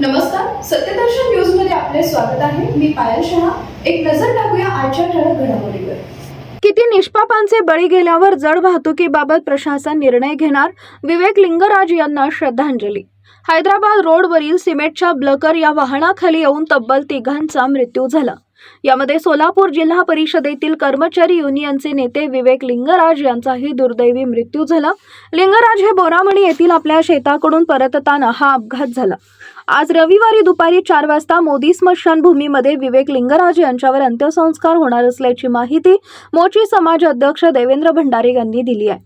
नमस्कार सत्यदर्शन न्यूजमध्ये आपले स्वागत आहे. मी पायल शहा. एक नजर टाकूया आजच्या ठळक घडामोडीवर. किती निष्पापांचे बळी गेल्यावर जड वाहतुकीबाबत प्रशासन निर्णय घेणार? विवेक लिंगराज यांना श्रद्धांजली. हैदराबाद रोडवरील सिमेंटच्या ब्लकर या वाहनाखाली येऊन तब्बल तिघांचा मृत्यू झाला. यामध्ये सोलापूर जिल्हा परिषदेतील कर्मचारी युनियनचे नेते विवेक लिंगराज यांचाही दुर्दैवी मृत्यू झाला. लिंगराज हे बोरामणी येथील आपल्या शेताकडून परतताना हा अपघात झाला. आज रविवारी दुपारी चार वाजता मोदी स्मशानभूमीमध्ये विवेक लिंगराज यांच्यावर अंत्यसंस्कार होणार असल्याची माहिती मोची समाज अध्यक्ष देवेंद्र भंडारे यांनी दिली आहे.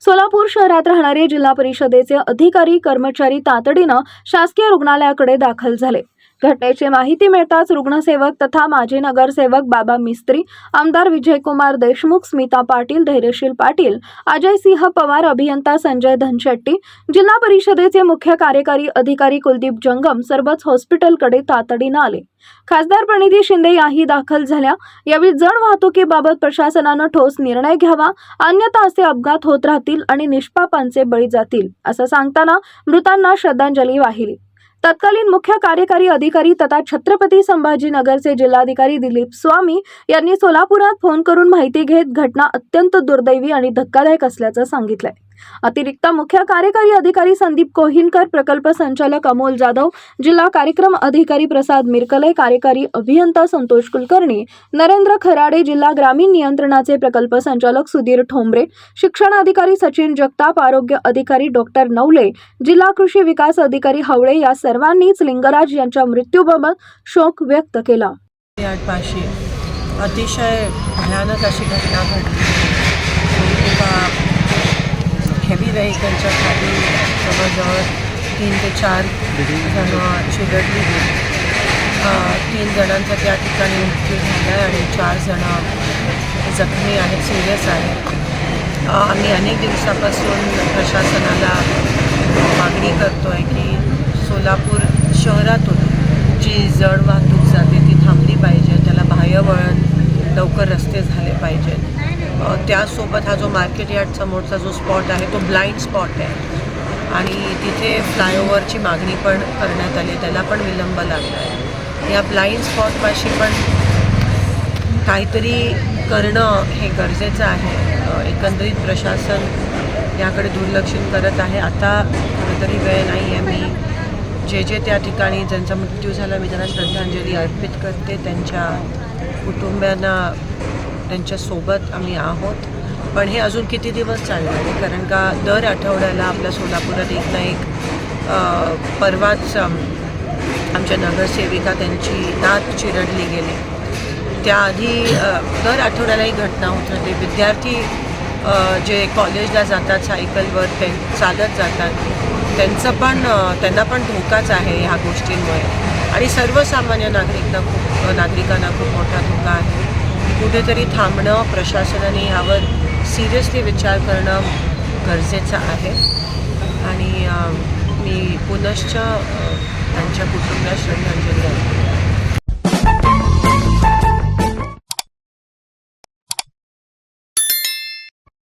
सोलापूर शहरात राहणारे जिल्हा परिषदेचे अधिकारी कर्मचारी तातडीनं शासकीय रुग्णालयाकडे दाखल झाले. घटनेची माहिती मिळताच रुग्णसेवक तथा माजी नगरसेवक बाबा मिस्त्री आमदार विजयकुमार देशमुख स्मिता पाटील धैर्यशील पाटील अजय सिंह पवार अभियंता संजय धनशेट्टी जिल्हा परिषदेचे मुख्य कार्यकारी अधिकारी कुलदीप जंगम सर्वच हॉस्पिटलकडे तातडीनं आले. खासदार प्रणिती शिंदे याही दाखल झाल्या. यावेळी जड वाहतुकीबाबत प्रशासनानं ठोस निर्णय घ्यावा अन्यथा असे अपघात होत राहतील आणि निष्पापांचे बळी जातील असं सांगताना मृतांना श्रद्धांजली वाहिली. तत्कालीन मुख्य कार्यकारी अधिकारी तथा छत्रपती संभाजीनगरचे जिल्हाधिकारी दिलीप स्वामी यांनी सोलापुरात फोन करून माहिती घेत घटना अत्यंत दुर्दैवी आणि धक्कादायक असल्याचं सांगितलंय. अतिरिक्त मुख्य कार्यकारी अधिकारी संदीप कोहिनकर प्रकल्प संचालक अमोल जाधव जिल्हा कार्यक्रम अधिकारी प्रसाद मिरकले कार्यकारी अभियंता संतोष कुलकर्णी नरेंद्र खराडे जिल्हा ग्रामीण नियंत्रणाचे प्रकल्प संचालक सुधीर ठोंबरे शिक्षण अधिकारी सचिन जगताप आरोग्य अधिकारी डॉक्टर नवले जिल्हा कृषी विकास अधिकारी हावळे या सर्वांनीच लिंगराज यांच्या मृत्यूबाबत शोक व्यक्त केला. अतिशय भयानक अशी घटना घडली. हेवी व्हेकलच्या खाली जवळजवळ तीन ते चार जणं चिरडली तीन जणांचा त्या ठिकाणी मृत्यू झाला आहे आणि चार जणं जखमी आहेत सिरियस आहेत. आम्ही अनेक दिवसापासून प्रशासनाला मागणी करतो आहे की सोलापूर शहरातून जी जड वाहतूक जाते ती थांबली पाहिजे त्याला बाह्य वळण लवकर रस्ते झाले पाहिजेत. त्यासोबत हा जो मार्केट यार्ड समोरचा जो स्पॉट आहे तो ब्लाइंड स्पॉट आहे. आणि तिथे फ्लायओव्हरची मागणी पण करण्यात आली त्याला पण विलंब लागला आहे. या ब्लाइंड स्पॉटपाशी पण काहीतरी करणं हे गरजेचं आहे. एकंदरीत प्रशासन याकडे दुर्लक्षित करत आहे. आता कुठेतरी वेळ नाही आहे मी जे जे त्या ठिकाणी ज्यांचा मृत्यू झाला मी त्यांना श्रद्धांजली अर्पित करते. त्यांच्या कुटुंबियांना त्यांच्यासोबत आम्ही आहोत. पण हे अजून किती दिवस चालणार आहे? कारण का दर आठवड्याला आपल्या सोलापुरात एक ना एक परवाच आमच्या नगरसेविका त्यांची नात चिरडली गेली. त्याआधी दर आठवड्याला ही घटना होत राहते विद्यार्थी जे कॉलेजला जातात सायकलवर ते चालत जातात. त्यांचं पण त्यांना पण धोकाच आहे ह्या गोष्टींमुळे. आणि सर्वसामान्य नागरिकांना खूप नागरिकांना खूप मोठा धोका आहे. कुठेतरी थांबणं प्रशासनाने यावर सिरियसली विचार करणं गरजेचं आहे. आणि मी पुनश्च त्यांच्या कुटुंबाला श्रद्धांजली अर्पण